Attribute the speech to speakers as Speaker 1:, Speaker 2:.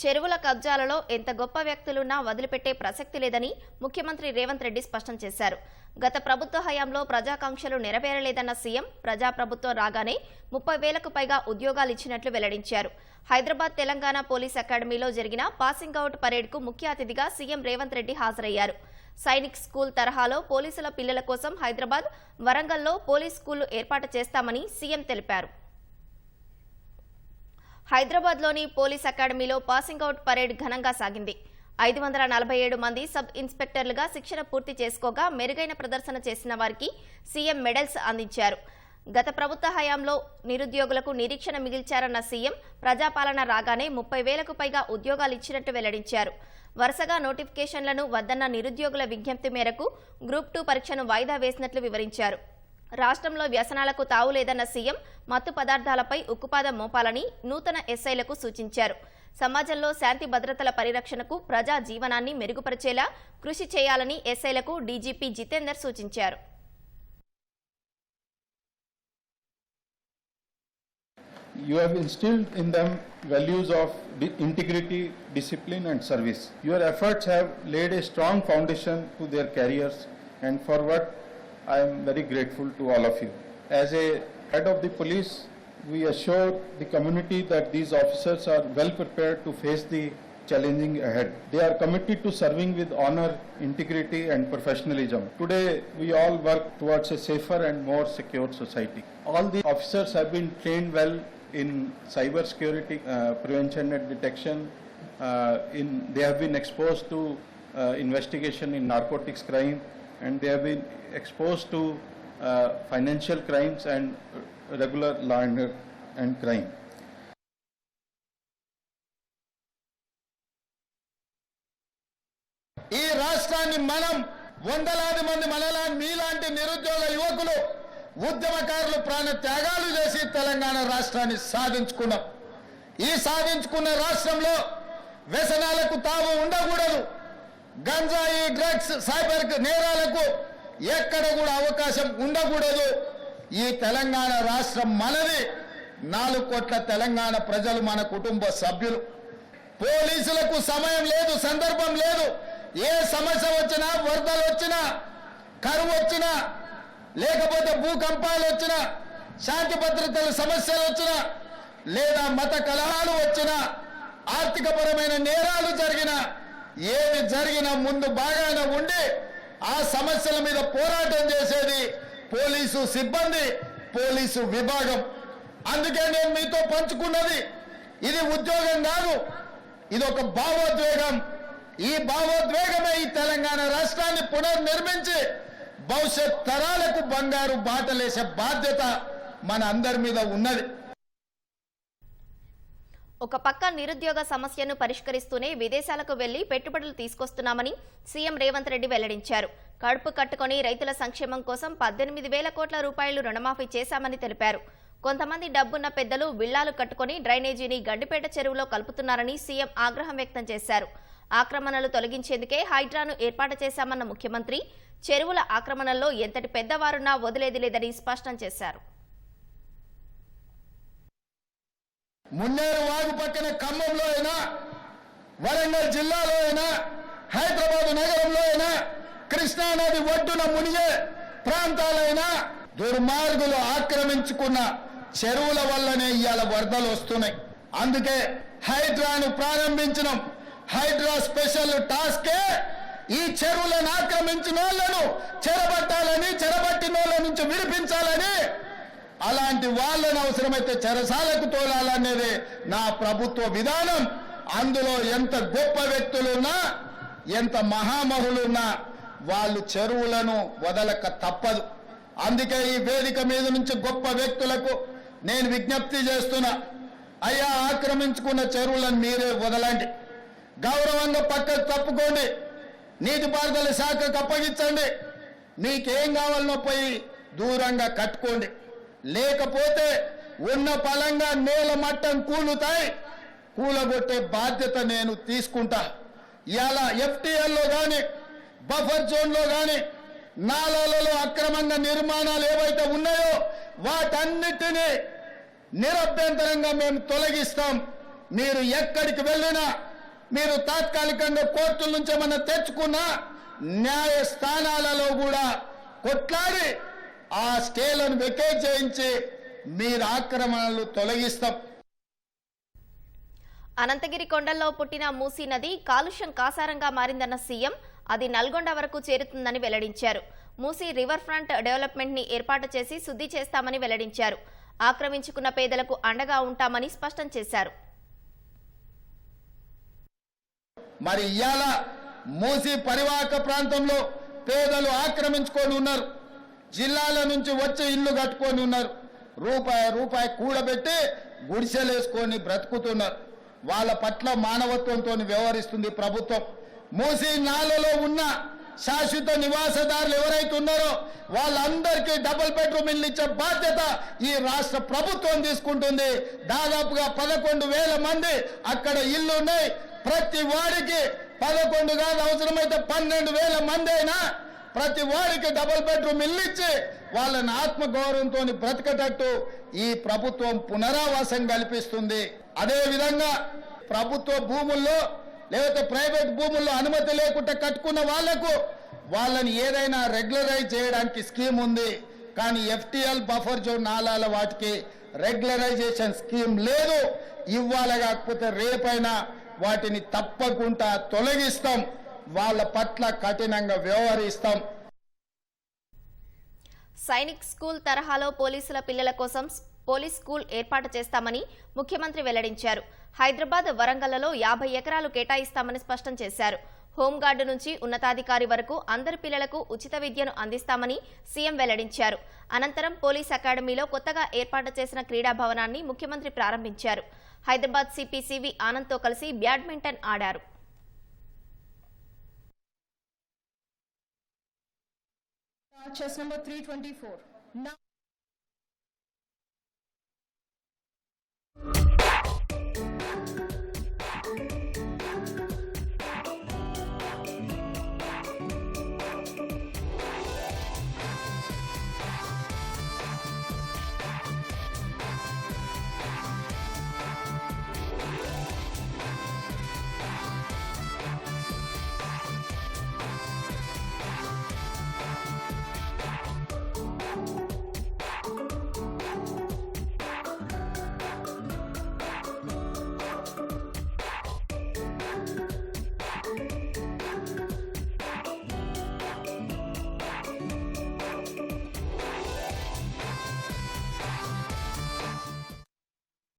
Speaker 1: చెరువుల కబ్జాలలో ఎంత గొప్ప వ్యక్తులున్నా వదిలిపెట్టే ప్రసక్తి లేదని ముఖ్యమంత్రి రేవంత్ రెడ్డి స్పష్టం చేశారు. గత ప్రభుత్వ హయాంలో ప్రజాకాంక్షలు నెరవేరలేదన్న సీఎం ప్రజాప్రభుత్వం రాగానే ముప్పై వేలకు పైగా ఉద్యోగాలు ఇచ్చినట్లు వెల్లడించారు. హైదరాబాద్ తెలంగాణ పోలీస్ అకాడమీలో జరిగిన పాసింగ్ అవుట్ పరేడ్కు ముఖ్య అతిథిగా సీఎం రేవంత్ రెడ్డి హాజరయ్యారు. సైనిక్ స్కూల్ తరహాలో పోలీసుల పిల్లల కోసం హైదరాబాద్ వరంగల్లో పోలీస్ స్కూళ్ళు ఏర్పాటు చేస్తామని సీఎం తెలిపారు. హైదరాబాద్లోని పోలీస్ అకాడమీలో పాసింగ్ అవుట్ పరేడ్ ఘనంగా సాగింది. ఐదు వందల నలభై ఏడు మంది సబ్ ఇన్స్పెక్టర్లుగా శిక్షణ పూర్తి చేసుకోగా మెరుగైన ప్రదర్శన చేసిన వారికి సీఎం మెడల్స్ అందించారు. గత ప్రభుత్వ హయాంలో నిరుద్యోగులకు నిరీక్షణ మిగిల్చారన్న సీఎం ప్రజాపాలన రాగానే ముప్పై వేలకు పైగా ఉద్యోగాలు ఇచ్చినట్టు వెల్లడించారు. వరుసగా నోటిఫికేషన్లను వద్దన్న నిరుద్యోగుల విజ్ఞప్తి మేరకు గ్రూప్ టూ పరీక్షను వాయిదా వేసినట్లు వివరించారు. రాష్ట్రంలో వ్యసనాలకు తావు లేదన్న సీఎం మత్తు పదార్థాలపై ఉక్కుపాదం మోపాలని నూతన ఎస్ఐలకు సూచించారు సమాజంలో శాంతి భద్రతల పరిరక్షణకు ప్రజా జీవనాన్ని మెరుగుపరిచేలా కృషి చేయాలని ఎస్ఐలకు డీజీపీ జితేందర్ సూచించారు
Speaker 2: You have instilled in them values of integrity, discipline, and service. Your efforts have laid a strong foundation to their careers, and for what I am very grateful to all of you. As a head of the police, we assure the community that these officers are well prepared to face the challenging ahead. They are committed to serving with honor, integrity, and professionalism. Today, we all work towards a safer and more secure society. All the officers have been trained well in cyber security uh, prevention and detection. Uh, in they have been exposed to uh, investigation in narcotics crime, and they have been exposed to uh, financial crimes and regular law and, and crime.
Speaker 3: ఈ రాష్ట్రాన్ని మనం వందలాది మంది మనలా మీలాంటి నిరుద్యోగ యువకులు ఉద్యమకారులు ప్రాణ త్యాగాలు చేసి తెలంగాణ రాష్ట్రాన్ని సాధించుకున్నాం ఈ సాధించుకున్న రాష్ట్రంలో వ్యసనాలకు తావు ఉండకూడదు గంజాయి డ్రగ్స్ సైబర్ నేరాలకు ఎక్కడ కూడా అవకాశం ఉండకూడదు. ఈ తెలంగాణ రాష్ట్రం మనది. నాలుగు కోట్ల తెలంగాణ ప్రజలు మన కుటుంబ సభ్యులు. పోలీసులకు సమయం లేదు సందర్భం లేదు. ఏ సమస్య వచ్చినా వరదలు వచ్చినా కరువు వచ్చినా లేకపోతే భూకంపాలు వచ్చినా శాంతి భద్రతల సమస్యలు వచ్చినా లేదా మత కలహాలు వచ్చినా ఆర్థికపరమైన నేరాలు జరిగినా ఏది జరిగినా ముందు బాగానే ఉండి ఆ సమస్యల మీద పోరాటం చేసేది పోలీసు సిబ్బంది పోలీసు విభాగం. అందుకే నేను మీతో పంచుకున్నది ఇది ఉద్యోగం కాదు ఇది ఒక భావోద్వేగం. ఈ భావోద్వేగమే ఈ తెలంగాణ రాష్ట్రాన్ని పునర్నిర్మించి భవిష్యత్ తరాలకు బంగారు బాటలేసే బాధ్యత మన అందరి మీద ఉన్నది.
Speaker 1: ఒక పక్క నిరుద్యోగ సమస్యను పరిష్కరిస్తూనే విదేశాలకు వెళ్ళి పెట్టుబడులు తీసుకొస్తున్నామని సీఎం రేవంత్ రెడ్డి వెల్లడించారు. కడుపు కట్టుకొని రైతుల సంక్షేమం కోసం పద్దెనిమిది వేల కోట్ల రూపాయలు రుణమాఫీ చేశామని తెలిపారు. కొంతమంది డబ్బున్న పెద్దలు విల్లాలు కట్టుకొని డ్రైనేజీని గండిపేట చెరువులో కలుపుతున్నారని సీఎం ఆగ్రహం వ్యక్తం చేశారు. ఆక్రమణలు తొలగించేందుకే హైడ్రాను ఏర్పాటు చేశామన్న ముఖ్యమంత్రి చెరువుల ఆక్రమణల్లో ఎంతటి పెద్దవారున్నా వదిలేది లేదని స్పష్టం చేశారు.
Speaker 3: మున్నేరు వాగు పక్కన ఖమ్మంలో అయినా వరంగల్ జిల్లాలో అయినా హైదరాబాద్ నగరంలో అయినా కృష్ణానది ఒడ్డున మునిగే ప్రాంతాలైనా దుర్మార్గులు ఆక్రమించుకున్న చెరువుల వల్లనే ఇవాళ వరదలు వస్తున్నాయి. అందుకే హైడ్రాను ప్రారంభించడం హైడ్రా స్పెషల్ టాస్కే ఈ చెరువులను ఆక్రమించిన వాళ్ళను చెరబట్టాలని చెరబట్టిన వాళ్ళ నుంచి విడిపించాలని అలాంటి వాళ్ళని అవసరమైతే చెరసాలకు తోలాలనేదే నా ప్రభుత్వ విధానం. అందులో ఎంత గొప్ప వ్యక్తులున్నా ఎంత మహామహులున్నా వాళ్ళు చెరువులను వదలక తప్పదు. అందుకే ఈ వేదిక మీద నుంచి గొప్ప వ్యక్తులకు నేను విజ్ఞప్తి చేస్తున్నా అయ్యా ఆక్రమించుకున్న చెరువులను మీరే వదలండి. గౌరవంగా పక్కకు తప్పుకోండి. నీటిపారుదల శాఖకు అప్పగించండి. మీకేం కావాలనో పోయి దూరంగా కట్టుకోండి. లేకపోతే ఉన్న పలంగా నేల మట్టం కూలుతాయి. కూలగొట్టే బాధ్యత నేను తీసుకుంటా. ఇలా ఎఫ్టీఎల్లో కానీ బఫర్ జోన్లో కానీ నాలాలలో అక్రమంగా నిర్మాణాలు ఏవైతే ఉన్నాయో వాటన్నిటినీ నిరభ్యంతరంగా మేము తొలగిస్తాం. మీరు ఎక్కడికి వెళ్ళినా మీరు తాత్కాలికంగా కోర్టుల నుంచి ఏమన్నా తెచ్చుకున్నా న్యాయస్థానాలలో కూడా కొట్లాడి ఆ స్టేలను వెకేట్ చేయించి మీరు ఆక్రమణలు తొలగిస్తాం.
Speaker 1: అనంతగిరి కొండల్లో పుట్టిన మూసీ నది కాలుష్యం కాసారంగా మారిందన్న సీఎం అది నల్గొండ వరకు చేరుతుందని వెల్లడించారు. మూసీ రివర్ ఫ్రంట్ డెవలప్మెంట్ని ఏర్పాటు చేసి శుద్ధి చేస్తామని వెల్లడించారు. ఆక్రమించుకున్న పేదలకు అండగా ఉంటామని స్పష్టం చేశారు.
Speaker 3: మరి ఇవాళ మూసి పరివాహక ప్రాంతంలో పేదలు ఆక్రమించుకొని ఉన్నారు. జిల్లాల నుంచి వచ్చి ఇల్లు కట్టుకొని ఉన్నారు. రూపాయి రూపాయి కూడబెట్టి గుడిసెలేసుకొని బ్రతుకుతున్నారు. వాళ్ళ పట్ల మానవత్వంతో వ్యవహరిస్తుంది ప్రభుత్వం. మూసి నాలలో ఉన్న శాశ్వత నివాసదారులు ఎవరైతే ఉన్నారో వాళ్ళందరికీ డబుల్ బెడ్రూమ్ ఇల్లు ఇచ్చే బాధ్యత ఈ రాష్ట్ర ప్రభుత్వం తీసుకుంటుంది. దాదాపుగా పదకొండు వేల మంది అక్కడ ఇల్లు ఉన్నాయి. ప్రతి వాడికి పదకొండు కాదు అవసరమైతే పన్నెండు వేల మంది అయినా ప్రతి వాడికి డబుల్ బెడ్రూమ్ ఇల్లు ఇచ్చి వాళ్ళని ఆత్మగౌరవంతో బ్రతకటట్టు ఈ ప్రభుత్వం పునరావాసం కల్పిస్తుంది. అదే విధంగా ప్రభుత్వ భూముల్లో లేకపోతే ప్రైవేట్ భూముల్లో అనుమతి లేకుండా కట్టుకున్న వాళ్ళకు వాళ్ళని ఏదైనా రెగ్యులరైజ్ చేయడానికి స్కీమ్ ఉంది. కానీ ఎఫ్టీఎల్ బఫర్ జోన్ నాలాల వాటికి రెగ్యులరైజేషన్ స్కీమ్ లేదు. ఇవ్వాలి కాకపోతే రేపైనా వాటిని తప్పకుండా తొలగిస్తాం. వాళ్ళ పట్ల కఠినంగా వ్యవహరిస్తాం.
Speaker 1: సైనిక్ స్కూల్ తరహాలో పోలీసుల పిల్లల కోసం పోలీస్ స్కూల్ ఏర్పాటు చేస్తామని ముఖ్యమంత్రి వెల్లడించారు. హైదరాబాద్ వరంగల్లలో యాభై ఎకరాలు కేటాయిస్తామని స్పష్టం చేశారు. హోంగార్డు నుంచి ఉన్నతాధికారి వరకు అందరి పిల్లలకు ఉచిత విద్యను అందిస్తామని సీఎం వెల్లడించారు. అనంతరం పోలీస్ అకాడమీలో కొత్తగా ఏర్పాటు చేసిన క్రీడా భవనాన్ని ముఖ్యమంత్రి ప్రారంభించారు. హైదరాబాద్ సిపి సివి ఆనంద్తో కలిసి బ్యాడ్మింటన్ ఆడారు.
Speaker 4: Uh, chess number 324. Now